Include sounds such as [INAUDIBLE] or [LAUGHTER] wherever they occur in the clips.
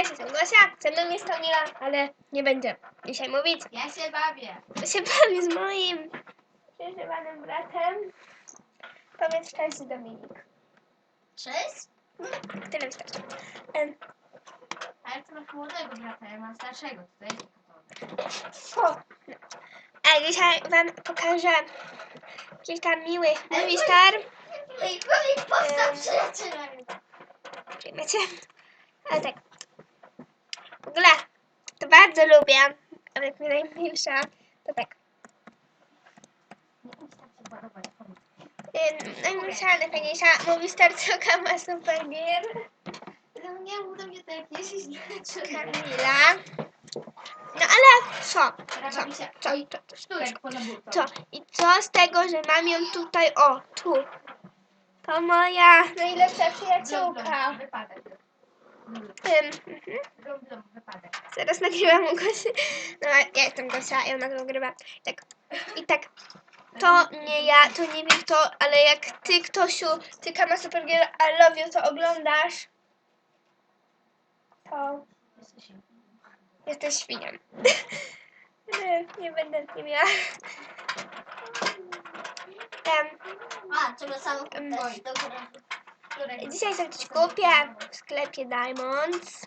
Cześć, jestem Gosia, ze mną jest Kamila, ale nie będę dzisiaj mówić. Ja się bawię. To się bawi z moim przeżywanym bratem. Powiedz cześć Dominik. Cześć. Tyle wystarczy. Em, Ale ty masz młodego brata, ja mam starszego. To jest O, no. A dzisiaj wam pokażę kilka miłych movie star. Ej, powiedz, postaw przyjacielami. Wiecie? Ale tak. Ogóle to bardzo lubię, ale jak mi najmilsza, to tak. Ym, Najmilsza, najfajniejsza movie star to Kama Supergier. No nie mów do mnie tak, nie się źle. Kamila. No ale co? Co? Co? Co? Co? Co? I co z tego, że mam ją tutaj, o, tu. To moja najlepsza przyjaciółka. Wypadek. Ym, mhm. Zaraz nagrywam u Gosi. No, ja jestem Gosia i ona to nagrywa. Tak. I tak, to nie ja, to nie wiem kto, ale jak ty, Ktosiu, ty Kama Supergirl I Love You to oglądasz, to Jesteś świnią. [LAUGHS] nie, będę nie miała. Em, A, trzeba sam Em, dać do góry. Szturek. dzisiaj sobie coś kupię w sklepie Diamonds.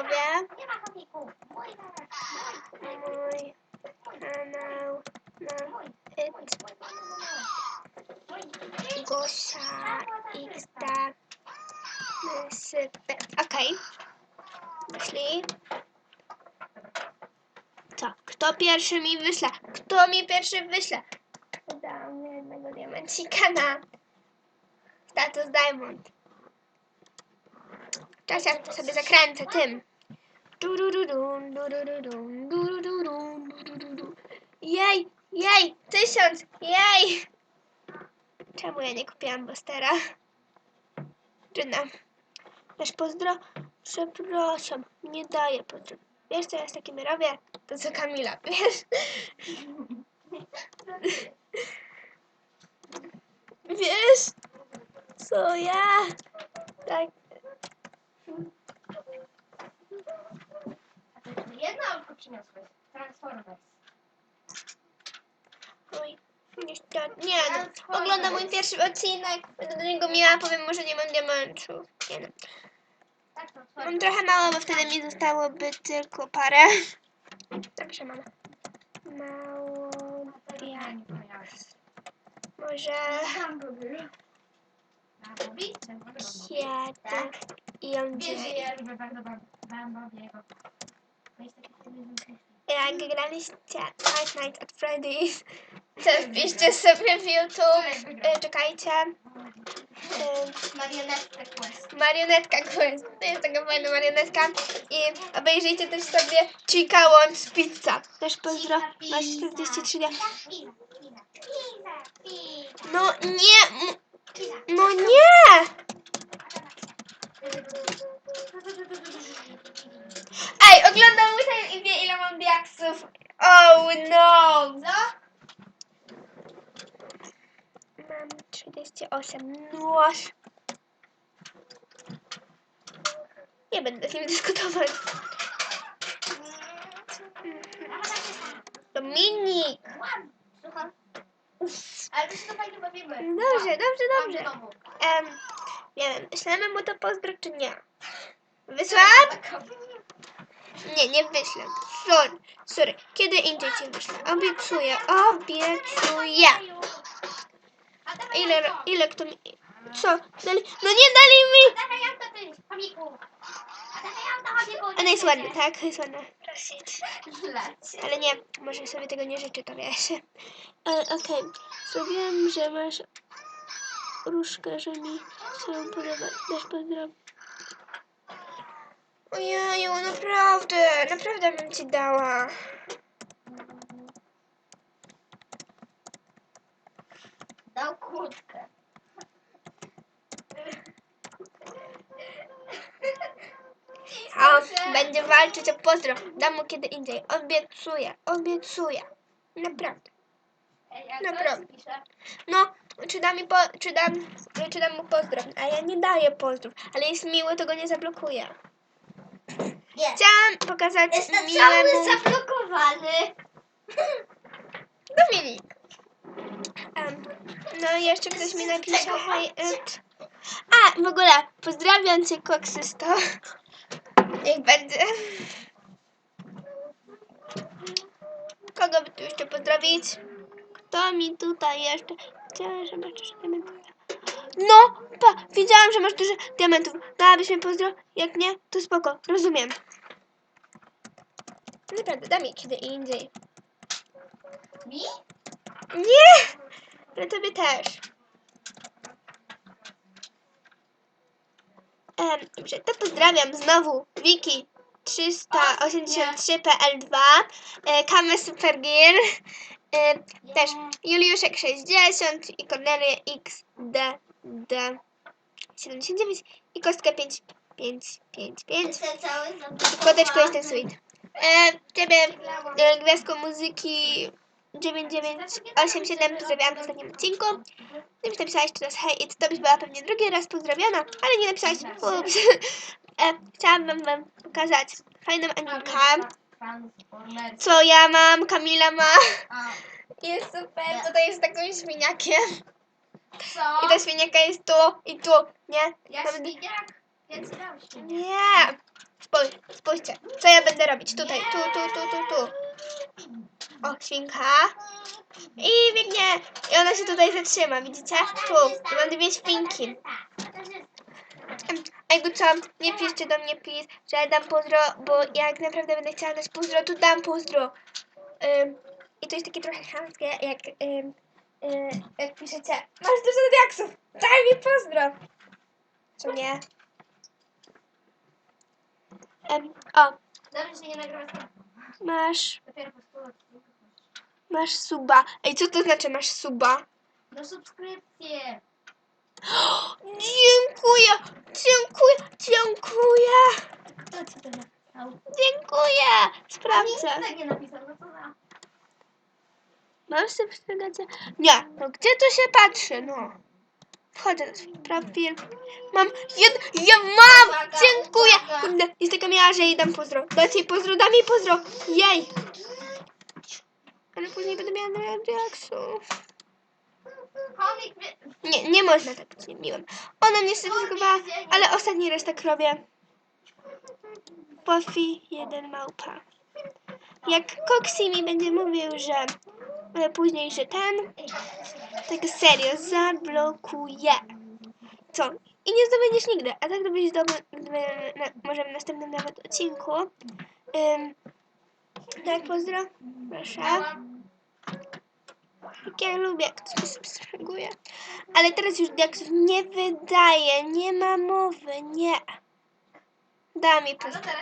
Pozdrawiam. Mój kanał na Gosia XD Sypy. Okej. Wyszli. Co? Kto pierwszy mi wyśle? Kto mi pierwszy wyśle? Dam jednego diamencika na status Diamond. Czas jak sobie zakręcę tym. Jej, jej, tysiąc, jej! Czemu ja nie kupiłam Bostera? Trudno. Też pozdro... Przepraszam, nie daję pozdro. Wiesz co ja z takim robię? To co Kamila, wiesz? Wiesz? Niestety. Nie, no. Oglądam mój pierwszy odcinek. Będę do niego miała, powiem może nie mam diamentów. Nie no. Tak, Mam trochę mało, bo wtedy mi zostałoby tylko parę. Także mam mało diamentów. Może siedem i on. Jak graliście Five Nights at Freddy's, to wpiszcie sobie w YouTube, e, czekajcie, e, Marionetkę Quest. marionetka quest, to jest taka fajna marionetka i obejrzyjcie też sobie Chica Wants Pizza, też pozdro, masz 43 dni. No nie, no nie! Ej, oglądam mój i wie ile mam diaksów. Oh no! Co? Mam 38. No aż. Nie będę z nim dyskutować. Dominik! Słucham? Ale to się to fajnie bawimy. Dobrze, dobrze, Mam dobrze. znowu. Em, nie wiem, ślemy mu to pozdro czy nie? Wysłałam? Nie, nie wyślę. Sorry, sorry. Kiedy indziej ci wyślę? Obiecuję, obiecuję. Ile, ile kto mi... Co? Dali... No nie dali mi! Ona jest ładna, tak? Jest ładna. [LAUGHS] Ale nie, może sobie tego nie życzy, to wiesz. E, Okej, zrobiłem, że masz różkę, że mi się podoba. Też pozdrawiam. Ojeju, naprawdę, naprawdę bym ci dała. Dał kurtkę. A będzie walczyć o pozdro. Dam mu kiedy indziej. Obiecuję, obiecuję. Naprawdę. Naprawdę. No, czy da mi po, czy dam, czy dam mu pozdrow. A ja nie daję pozdrów, ale jest miły, to go nie zablokuję. Nie. Chciałam pokazać Jestem miłemu... cały zablokowany. Dominik. No i jeszcze ktoś mi napisał. Hej, et. A, w ogóle pozdrawiam cię, koksysto. Niech będzie. Kogo by tu jeszcze pozdrowić? Kto mi tutaj jeszcze? Chciałam, że masz dużo diamentów. No, pa, wiedziałam, że masz dużo diamentów. Dałabyś mi pozdro? Jak nie, to spoko, rozumiem. Naprawdę, dam mi kiedy indziej. Mi? Nie! Ale tobie też. Em, dobrze, to pozdrawiam znowu Wiki 383PL2, e, Kame Supergear, e, też Juliuszek 60 i Cornelia XDD79 i Kostka 5555. Jestem cały W zablokowany. koteczku jestem sweet. E, ciebie e, Gwiazdko Muzyki 9987 pozdrawiałam w ostatnim odcinku. Gdybyś napisałaś teraz hej, to byś była pewnie drugi raz pozdrawiana, ale nie napisałaś. Ups. [LAUGHS] E, chciałabym wam pokazać fajną animkę, co ja mam, Kamila ma. [LAUGHS] Jest super, tutaj jest taką świniakiem. Co? I ta świniaka jest tu i tu, nie? Nawet-. Nie! Spójrz, spójrzcie, co ja będę robić tutaj, tu, tu, tu, tu, tu. O, świnka. I biegnie. I ona się tutaj zatrzyma, widzicie? Tu. I mam dwie świnki. Jakby co, nie piszcie do mnie pis, że ja dam pozdro, bo jak naprawdę będę chciała dać pozdro, to dam pozdro. Ym, I to jest takie trochę chamskie, jak, ym, y, jak piszecie, masz dużo diaksów, daj mi pozdro. Co nie? Em, o, Dobrze, że nie nagrywasz. masz, Dopiero. Masz suba. Ej, co to znaczy masz suba? No subskrypcje. Dziękuję, dziękuję, dziękuję, Kto ci to napisał? dziękuję. Nikt Sprawdzę. tak nie napisał, no za... Masz subskrypcję? Nie, no gdzie to się patrzy, no. Wchodzę na swój profil. Mam jed... Ja mam! Dziękuję! Kurde, jest taka miała, że jej dam pozdro. Dać jej pozdro, dam jej pozdro. Jej! Ale później będę miała wie... Nie, nie można tak być niemiłym. Ona mnie subskrybowała, ale ostatni raz tak robię. Pofi jeden małpa. Jak Coxie mi będzie mówił, że e, później, że ten, tak serio, zablokuje. Co? I nie zdobędziesz nigdy. A tak gdybyś zdobył, gdyby- na, może w następnym nawet odcinku. Ym, tak, pozdro. Proszę. Jak ja lubię, jak ktoś mi subskrybuje. Ale teraz już diaksów nie wydaje, nie ma mowy, nie. Da mi no pozdro.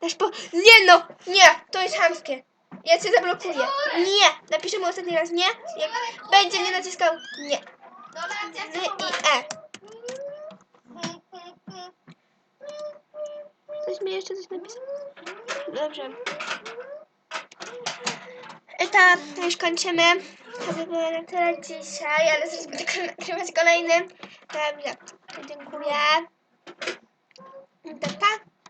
Dasz po... Nie no, nie, to jest chamskie. Ja cię zablokuję. Nie, napiszę mu ostatni raz nie. Jak będzie mnie naciskał, nie. Ci i e. Ktoś mi jeszcze coś napisał? Dobrze. To, już kończymy. To by było na tyle dzisiaj, ale zaraz będę [LAUGHS] nagrywać kolejny. Dobrze, dziękuję.